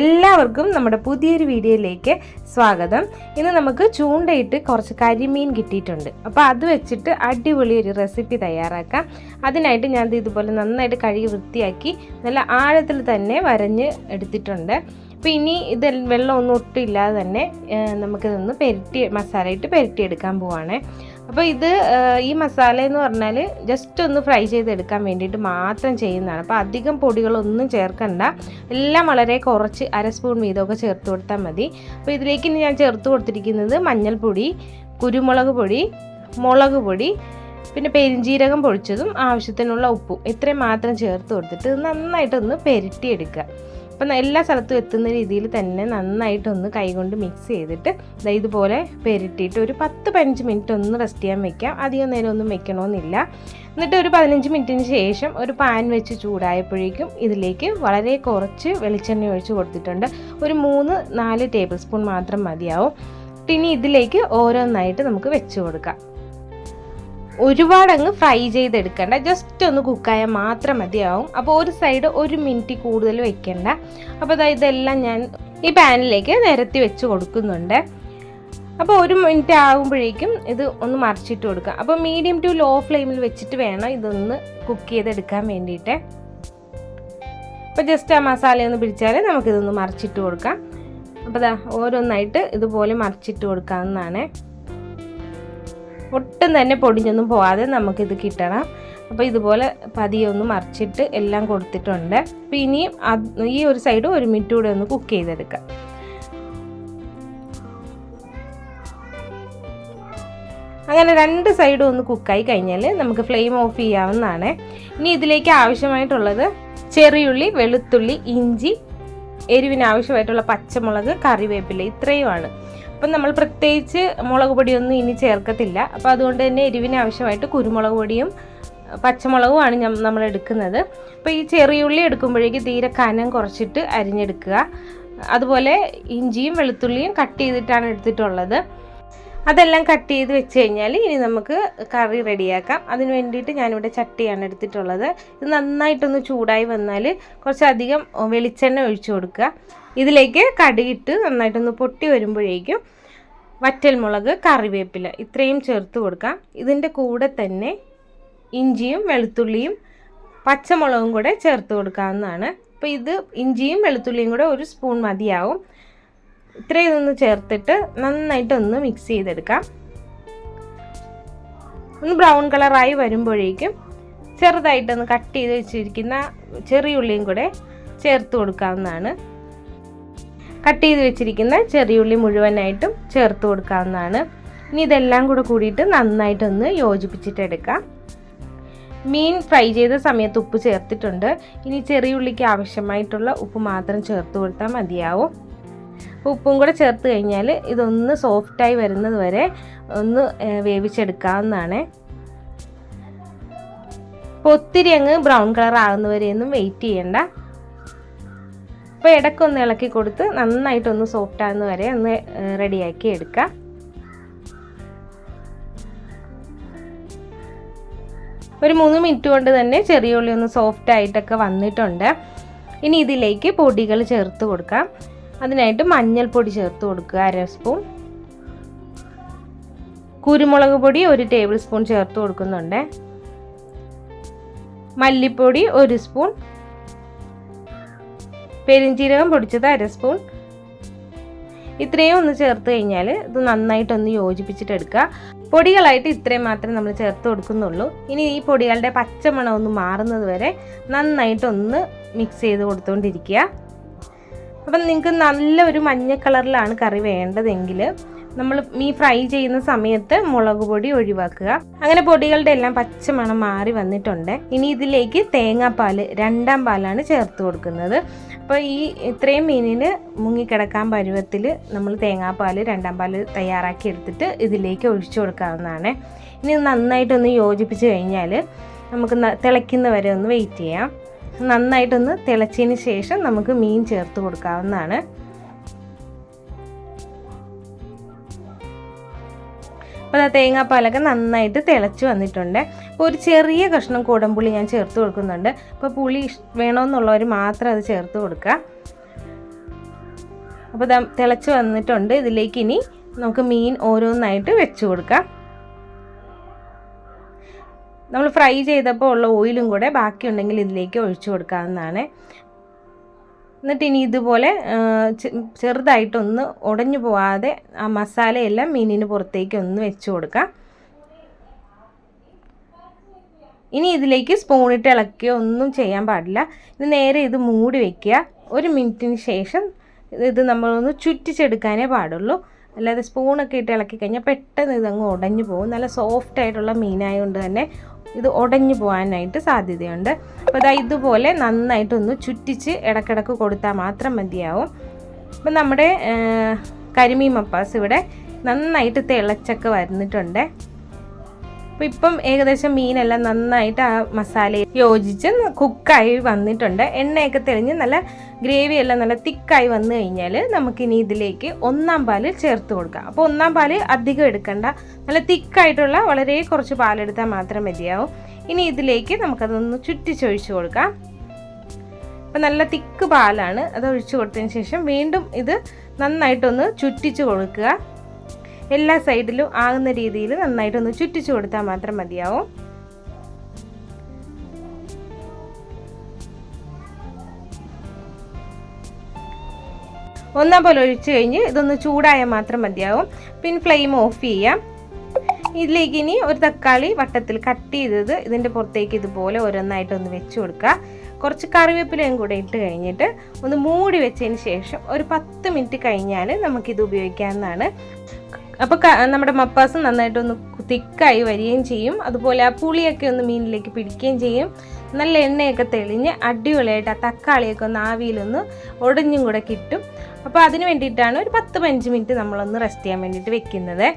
എല്ലാവർക്കും നമ്മുടെ പുതിയൊരു വീഡിയോയിലേക്ക് സ്വാഗതം. ഇന്ന് നമുക്ക് ചൂണ്ടയിട്ട് കുറച്ച് കരിമീൻ കിട്ടിയിട്ടുണ്ട്. അപ്പോൾ അത് വെച്ചിട്ട് അടിപൊളി ഒരു റെസിപ്പി തയ്യാറാക്കാം. അതിനായിട്ട് ഞാൻ ഇത് ഇതുപോലെ നന്നായിട്ട് കഴുകി വൃത്തിയാക്കി നല്ല ആഴത്തിൽ തന്നെ വരഞ്ഞ് എടുത്തിട്ടുണ്ട്. അപ്പോൾ ഇനി ഇത് വെള്ളം ഒന്നും ഒട്ടും ഇല്ലാതെ തന്നെ നമുക്കിതൊന്ന് പെരട്ടി മസാല ഇട്ട് പെരട്ടിയെടുക്കാൻ പോവാണ്. അപ്പോൾ ഇത് ഈ മസാല എന്ന് പറഞ്ഞാൽ ജസ്റ്റ് ഒന്ന് ഫ്രൈ ചെയ്തെടുക്കാൻ വേണ്ടിയിട്ട് മാത്രം ചെയ്യുന്നതാണ്. അപ്പോൾ അധികം പൊടികളൊന്നും ചേർക്കണ്ട. എല്ലാം വളരെ കുറച്ച് അര സ്പൂൺ വീതമൊക്കെ ചേർത്ത് കൊടുത്താൽ മതി. അപ്പോൾ ഇതിലേക്ക് ഇനി ഞാൻ ചേർത്ത് കൊടുത്തിരിക്കുന്നത് മഞ്ഞൾപ്പൊടി കുരുമുളക് പൊടി മുളക് പൊടി പിന്നെ പെരിഞ്ജീരകം പൊടിച്ചതും ആവശ്യത്തിനുള്ള ഉപ്പും. ഇത്രയും മാത്രം ചേർത്ത് കൊടുത്തിട്ട് നന്നായിട്ടൊന്ന് പെരട്ടിയെടുക്കുക. അപ്പം എല്ലാ സ്ഥലത്തും എത്തുന്ന രീതിയിൽ തന്നെ നന്നായിട്ടൊന്ന് കൈകൊണ്ട് മിക്സ് ചെയ്തിട്ട് ഇതുപോലെ പെരട്ടിയിട്ട് ഒരു പത്ത് പതിനഞ്ച് മിനിറ്റ് ഒന്ന് റെസ്റ്റ് ചെയ്യാൻ വെക്കാം. അധികം നേരം ഒന്നും വെക്കണമെന്നില്ല എന്നിട്ട് ഒരു പതിനഞ്ച് മിനിറ്റിന് ശേഷം ഒരു പാൻ വെച്ച് ചൂടായപ്പോഴേക്കും ഇതിലേക്ക് വളരെ കുറച്ച് വെളിച്ചെണ്ണ ഒഴിച്ച് കൊടുത്തിട്ടുണ്ട്. ഒരു മൂന്ന് നാല് ടേബിൾ സ്പൂൺ മാത്രം മതിയാവും. പിന്നെ ഇതിലേക്ക് ഓരോന്നായിട്ട് നമുക്ക് വെച്ച് കൊടുക്കാം. ഒരുപാടങ്ങ് ഫ്രൈ ചെയ്തെടുക്കണ്ട. ജസ്റ്റ് ഒന്ന് കുക്കായാൽ മാത്രം മതിയാവും. അപ്പോൾ ഒരു സൈഡ് ഒരു മിനിറ്റ് കൂടുതൽ വെക്കണ്ട. അപ്പോൾ അതായത് ഇതെല്ലാം ഞാൻ ഈ പാനിലേക്ക് നിരത്തി വെച്ച് കൊടുക്കുന്നുണ്ട്. അപ്പോൾ ഒരു മിനിറ്റ് ആകുമ്പോഴേക്കും ഇത് ഒന്ന് മറിച്ചിട്ട് കൊടുക്കുക അപ്പോൾ മീഡിയം ടു ലോ ഫ്ലെയിമിൽ വെച്ചിട്ട് വേണം ഇതൊന്ന് കുക്ക് ചെയ്തെടുക്കാൻ വേണ്ടിയിട്ട്. അപ്പോൾ ജസ്റ്റ് ആ മസാലയൊന്ന് പിടിച്ചാൽ നമുക്കിതൊന്ന് മറിച്ചിട്ട് കൊടുക്കാം. അപ്പോൾ ദാ ഓരോന്നായിട്ട് ഇതുപോലെ മറിച്ചിട്ട് കൊടുക്കാവുന്നതാണ്. ഒട്ടും തന്നെ പൊടിഞ്ഞൊന്നും പോവാതെ നമുക്കിത് കിട്ടണം. അപ്പോൾ ഇതുപോലെ പതിയെ ഒന്ന് മറിച്ചിട്ട് എല്ലാം കൊടുത്തിട്ടുണ്ട്. അപ്പോൾ ഇനിയും ഈ ഒരു സൈഡ് ഒരു മിനിറ്റ് കൂടെ ഒന്ന് കുക്ക് ചെയ്തെടുക്കാം. അങ്ങനെ രണ്ട് സൈഡും ഒന്ന് കുക്കായി കഴിഞ്ഞാൽ നമുക്ക് ഫ്ലെയിം ഓഫ് ചെയ്യാവുന്നതാണ്. ഇനി ഇതിലേക്ക് ആവശ്യമായിട്ടുള്ളത് ചെറിയുള്ളി വെളുത്തുള്ളി ഇഞ്ചി എരിവിന് ആവശ്യമായിട്ടുള്ള പച്ചമുളക് കറിവേപ്പില ഇത്രയുമാണ്. അപ്പം നമ്മൾ പ്രത്യേകിച്ച് മുളക് പൊടിയൊന്നും ഇനി ചേർക്കത്തില്ല. അപ്പോൾ അതുകൊണ്ട് തന്നെ എരിവിന് ആവശ്യമായിട്ട് കുരുമുളക് പൊടിയും പച്ചമുളകുമാണ് നമ്മൾ എടുക്കുന്നത്. അപ്പോൾ ഈ ചെറിയുള്ളി എടുക്കുമ്പോഴേക്ക് തീരെ കനം കുറച്ചിട്ട് അരിഞ്ഞെടുക്കുക. അതുപോലെ ഇഞ്ചിയും വെളുത്തുള്ളിയും കട്ട് ചെയ്തിട്ടാണ് എടുത്തിട്ടുള്ളത്. അതെല്ലാം കട്ട് ചെയ്ത് വെച്ച് കഴിഞ്ഞാൽ ഇനി നമുക്ക് കറി റെഡിയാക്കാം. അതിന് വേണ്ടിയിട്ട് ഞാനിവിടെ ചട്ടിയാണ് എടുത്തിട്ടുള്ളത്. ഇത് നന്നായിട്ടൊന്ന് ചൂടായി വന്നാൽ കുറച്ചധികം വെളിച്ചെണ്ണ ഒഴിച്ചു കൊടുക്കുക. ഇതിലേക്ക് കടിയിട്ട് നന്നായിട്ടൊന്ന് പൊട്ടി വരുമ്പോഴേക്കും വറ്റൽമുളക് കറിവേപ്പില ഇത്രയും ചേർത്ത് കൊടുക്കാം. ഇതിന്റെ കൂടെ തന്നെ ഇഞ്ചിയും വെളുത്തുള്ളിയും പച്ചമുളകും കൂടെ ചേർത്ത് കൊടുക്കാവുന്നതാണ്. അപ്പോൾ ഇത് ഇഞ്ചിയും വെളുത്തുള്ളിയും കൂടെ ഒരു സ്പൂൺ മതിയാവും. ഇത്രയും ഒന്ന് ചേർത്തിട്ട് നന്നായിട്ടൊന്ന് മിക്സ് ചെയ്തെടുക്കാം. ഒന്ന് ബ്രൗൺ കളറായി വരുമ്പോഴേക്കും ചെറുതായിട്ടൊന്ന് കട്ട് ചെയ്ത് വെച്ചിരിക്കുന്ന ചെറിയ ഉള്ളിയും കൂടെ ചേർത്ത് കൊടുക്കാവുന്നതാണ്. കട്ട് ചെയ്ത് വെച്ചിരിക്കുന്ന ചെറിയ ഉള്ളി മുഴുവനായിട്ടും ചേർത്ത് കൊടുക്കാവുന്നതാണ്. ഇനി ഇതെല്ലാം കൂടെ കൂടിയിട്ട് നന്നായിട്ടൊന്ന് യോജിപ്പിച്ചിട്ടെടുക്കാം. മീൻ ഫ്രൈ ചെയ്ത സമയത്ത് ഉപ്പ് ചേർത്തിട്ടുണ്ട്. ഇനി ചെറിയ ഉള്ളിക്ക് ആവശ്യമായിട്ടുള്ള ഉപ്പ് മാത്രം ചേർത്ത് കൊടുത്താൽ മതിയാവും. ഉപ്പും കൂടെ ചേർത്ത് കഴിഞ്ഞാൽ ഇതൊന്ന് സോഫ്റ്റായി വരുന്നത് വരെ ഒന്ന് വേവിച്ചെടുക്കാവുന്നതാണ്. അപ്പോൾ ഒത്തിരി അങ്ങ് ബ്രൗൺ കളർ ആകുന്നവരെയൊന്നും വെയിറ്റ് ചെയ്യണ്ട. അപ്പോൾ ഇടയ്ക്കൊന്ന് ഇളക്കി കൊടുത്ത് നന്നായിട്ടൊന്ന് സോഫ്റ്റ് ആകുന്ന വരെ ഒന്ന് റെഡിയാക്കി എടുക്കാം. ഒരു മൂന്ന് മിനിറ്റ് കൊണ്ട് തന്നെ ചെറിയ ഉള്ളി ഒന്ന് സോഫ്റ്റ് ആയിട്ടൊക്കെ വന്നിട്ടുണ്ട്. ഇനി ഇതിലേക്ക് പൊടികൾ ചേർത്ത് കൊടുക്കാം. അതിനായിട്ട് മഞ്ഞൾപ്പൊടി ചേർത്ത് കൊടുക്കുക അര സ്പൂൺ. കുരുമുളക് പൊടി ഒരു ടേബിൾ സ്പൂൺ ചേർത്ത് കൊടുക്കുന്നുണ്ട്. മല്ലിപ്പൊടി ഒരു സ്പൂൺ. പെരിഞ്ചീരകം പൊടിച്ചത് അര സ്പൂൺ. ഇത്രയും ഒന്ന് ചേർത്ത് കഴിഞ്ഞാൽ ഇത് നന്നായിട്ടൊന്ന് യോജിപ്പിച്ചിട്ട് എടുക്കുക പൊടികളായിട്ട് ഇത്രയും മാത്രമേ നമ്മൾ ചേർത്ത് കൊടുക്കുന്നുള്ളൂ. ഇനി ഈ പൊടികളുടെ പച്ചമണം ഒന്ന് മാറുന്നത് വരെ നന്നായിട്ടൊന്ന് മിക്സ് ചെയ്ത് കൊടുത്തുകൊണ്ടിരിക്കുക അപ്പം നിങ്ങൾക്ക് നല്ല ഒരു മഞ്ഞ കളറിലാണ് കറി വേണ്ടതെങ്കിൽ നമ്മൾ മീ ഫ്രൈ ചെയ്യുന്ന സമയത്ത് മുളക് പൊടി ഒഴിവാക്കുക. അങ്ങനെ പൊടികളുടെ എല്ലാം പച്ചമണം മാറി വന്നിട്ടുണ്ട്. ഇനി ഇതിലേക്ക് തേങ്ങാപ്പാൽ രണ്ടാം പാലാണ് ചേർത്ത് കൊടുക്കുന്നത്. അപ്പോൾ ഈ ഇത്രയും മീനിന് മുങ്ങിക്കിടക്കാൻ പരുവത്തിൽ നമ്മൾ തേങ്ങാപ്പാൽ രണ്ടാം പാൽ തയ്യാറാക്കി എടുത്തിട്ട് ഇതിലേക്ക് ഒഴിച്ചു കൊടുക്കാവുന്നതാണ്. ഇനി നന്നായിട്ടൊന്ന് യോജിപ്പിച്ച് കഴിഞ്ഞാൽ നമുക്ക് തിളയ്ക്കുന്നവരെ തിളയ്ക്കുന്ന വരെ ഒന്ന് വെയിറ്റ് ചെയ്യാം. നന്നായിട്ടൊന്ന് തിളച്ചതിന് ശേഷം നമുക്ക് മീൻ ചേർത്ത് കൊടുക്കാവുന്നതാണ്. അപ്പോൾ ആ തേങ്ങാപ്പാലൊക്കെ നന്നായിട്ട് തിളച്ച് വന്നിട്ടുണ്ട്. അപ്പോൾ ഒരു ചെറിയ കഷ്ണം കുടംപുളി ഞാൻ ചേർത്ത് കൊടുക്കുന്നുണ്ട്. അപ്പോൾ പുളി വേണമെന്നുള്ളവർ മാത്രം അത് ചേർത്ത് കൊടുക്കുക അപ്പോൾ തിളച്ച് വന്നിട്ടുണ്ട്. ഇതിലേക്ക് ഇനി നമുക്ക് മീൻ ഓരോന്നായിട്ട് വെച്ച് കൊടുക്കാം. നമ്മൾ ഫ്രൈ ചെയ്തപ്പോൾ ഉള്ള ഓയിലും കൂടെ ബാക്കിയുണ്ടെങ്കിൽ ഇതിലേക്ക് ഒഴിച്ചു കൊടുക്കാവുന്നതാണ്. എന്നിട്ട് ഇനി ഇതുപോലെ ചെറുതായിട്ടൊന്ന് ഉടഞ്ഞു പോവാതെ ആ മസാലയെല്ലാം മീനിന് പുറത്തേക്ക് ഒന്ന് വെച്ച് കൊടുക്കാം. ഇനി ഇതിലേക്ക് സ്പൂണിട്ട് ഇളക്കുകയോ ഒന്നും ചെയ്യാൻ പാടില്ല. ഇത് നേരെ ഇത് മൂടി വെക്കുക. ഒരു മിനിറ്റിന് ശേഷം ഇത് ഇത് നമ്മളൊന്ന് ചുറ്റിച്ചെടുക്കാനേ പാടുള്ളൂ. അല്ലാതെ സ്പൂണൊക്കെ ഇട്ട് ഇളക്കി കഴിഞ്ഞാൽ പെട്ടെന്ന് ഇതങ്ങ് ഉടഞ്ഞു പോകും. നല്ല സോഫ്റ്റ് ആയിട്ടുള്ള മീനായതുകൊണ്ട് തന്നെ ഇത് ഉടഞ്ഞു പോകാനായിട്ട് സാധ്യതയുണ്ട്. അപ്പോൾ ഇതാ ഇതുപോലെ നന്നായിട്ടൊന്ന് ചുറ്റിച്ച് ഇടക്കിടക്ക് കൊടുത്താൽ മാത്രം മതിയാവും. അപ്പം നമ്മുടെ കരിമീൻ മപ്പാസ് ഇവിടെ നന്നായിട്ട് തിളച്ചൊക്കെ വരുന്നിട്ടുണ്ട് അപ്പോൾ ഇപ്പം ഏകദേശം മീനെല്ലാം നന്നായിട്ട് ആ മസാല യോജിച്ച് കുക്കായി വന്നിട്ടുണ്ട്. എണ്ണയൊക്കെ തെളിഞ്ഞ് നല്ല ഗ്രേവി എല്ലാം നല്ല തിക്കായി വന്നു കഴിഞ്ഞാൽ നമുക്കിനി ഇതിലേക്ക് ഒന്നാം പാൽ ചേർത്ത് കൊടുക്കാം. അപ്പോൾ ഒന്നാം പാൽ അധികം എടുക്കണ്ട. നല്ല തിക്കായിട്ടുള്ള വളരെ കുറച്ച് പാലെടുത്താൽ മാത്രം മതിയാവും. ഇനി ഇതിലേക്ക് നമുക്കതൊന്ന് ചുറ്റിച്ചൊഴിച്ച് കൊടുക്കാം. അപ്പം നല്ല തിക്ക് പാലാണ്. അത് ഒഴിച്ചു കൊടുത്തതിന് ശേഷം വീണ്ടും ഇത് നന്നായിട്ടൊന്ന് ചുറ്റിച്ച് കൊടുക്കുക. എല്ലാ സൈഡിലും ആകുന്ന രീതിയിൽ നന്നായിട്ടൊന്ന് ചുറ്റിച്ചു കൊടുത്താൽ മാത്രം മതിയാവും. ഒന്നാം പോലെ ഒഴിച്ചു കഴിഞ്ഞ് ഇതൊന്ന് ചൂടായാൽ മാത്രം മതിയാവും. പിൻ ഫ്ലെയിം ഓഫ് ചെയ്യാം. ഇതിലേക്ക് ഇനി ഒരു തക്കാളി വട്ടത്തിൽ കട്ട് ചെയ്തത് ഇതിന്റെ പുറത്തേക്ക് ഇതുപോലെ ഓരോന്നായിട്ടൊന്ന് വെച്ച് കൊടുക്കുക. കുറച്ച് കറിവേപ്പിലയും കൂടെ ഇട്ട് കഴിഞ്ഞിട്ട് ഒന്ന് മൂടി വെച്ചതിന് ശേഷം ഒരു പത്ത് മിനിറ്റ് കഴിഞ്ഞാൽ നമുക്കിത് ഉപയോഗിക്കാവുന്നതാണ്. അപ്പോൾ നമ്മുടെ മപ്പാസ് നന്നായിട്ടൊന്ന് തിക്കായി വരികയും ചെയ്യും. അതുപോലെ ആ പുളിയൊക്കെ ഒന്ന് മീനിലേക്ക് പിടിക്കുകയും ചെയ്യും. നല്ല എണ്ണയൊക്കെ തെളിഞ്ഞ് അടിപൊളിയായിട്ട് ആ തക്കാളിയൊക്കെ ഒന്ന് ആവിയിലൊന്ന് ഒടിഞ്ഞും കൂടെ കിട്ടും. അപ്പോൾ അതിന് വേണ്ടിയിട്ടാണ് ഒരു പത്ത് പതിനഞ്ച് മിനിറ്റ് നമ്മളൊന്ന് റെസ്റ്റ് ചെയ്യാൻ വേണ്ടിയിട്ട് വെക്കുന്നത്.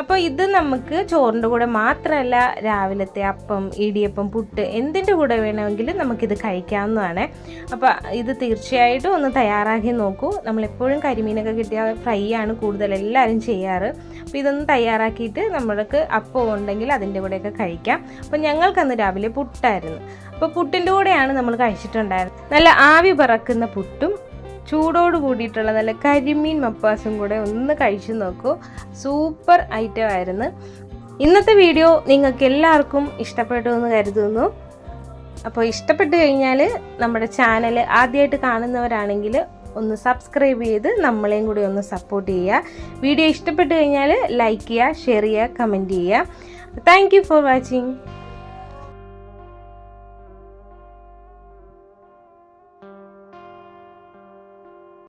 അപ്പോൾ ഇത് നമുക്ക് ചോറിന്റെ കൂടെ മാത്രമല്ല രാവിലത്തെ അപ്പം ഇടിയപ്പം പുട്ട് എന്തിന്റെ കൂടെ വേണമെങ്കിലും നമുക്കിത് കഴിക്കാവുന്നതാണ്. അപ്പോൾ ഇത് തീർച്ചയായിട്ടും ഒന്ന് തയ്യാറാക്കി നോക്കൂ. നമ്മളെപ്പോഴും കരിമീനൊക്കെ കിട്ടിയാൽ ഫ്രൈ ആണ് കൂടുതൽ എല്ലാവരും ചെയ്യാറ്. അപ്പോൾ ഇതൊന്ന് തയ്യാറാക്കിയിട്ട് നമ്മൾക്ക് അപ്പം ഉണ്ടെങ്കിൽ അതിന്റെ കൂടെയൊക്കെ കഴിക്കാം. അപ്പോൾ ഞങ്ങൾക്കന്ന് രാവിലെ പുട്ടായിരുന്നു. അപ്പോൾ പുട്ടിന്റെ കൂടെയാണ് നമ്മൾ കഴിച്ചിട്ടുണ്ടായിരുന്നത്. നല്ല ആവി പറക്കുന്ന പുട്ടും ചൂടോട് കൂടിയിട്ടുള്ള നല്ല കരിമീൻ മപ്പാസും കൂടെ ഒന്ന് കഴിച്ചു നോക്കൂ. സൂപ്പർ ഐറ്റം ആയിരുന്നു. ഇന്നത്തെ വീഡിയോ നിങ്ങൾക്ക് എല്ലാവർക്കും ഇഷ്ടപ്പെട്ടു എന്ന് കരുതുന്നു. അപ്പോൾ ഇഷ്ടപ്പെട്ടു കഴിഞ്ഞാൽ നമ്മുടെ ചാനൽ ആദ്യമായിട്ട് കാണുന്നവരാണെങ്കിൽ ഒന്ന് സബ്സ്ക്രൈബ് ചെയ്ത് നമ്മളെയും കൂടി ഒന്ന് സപ്പോർട്ട് ചെയ്യുക. വീഡിയോ ഇഷ്ടപ്പെട്ടു കഴിഞ്ഞാൽ ലൈക്ക് ചെയ്യുക ഷെയർ ചെയ്യുക കമന്റ് ചെയ്യുക. Thank for watching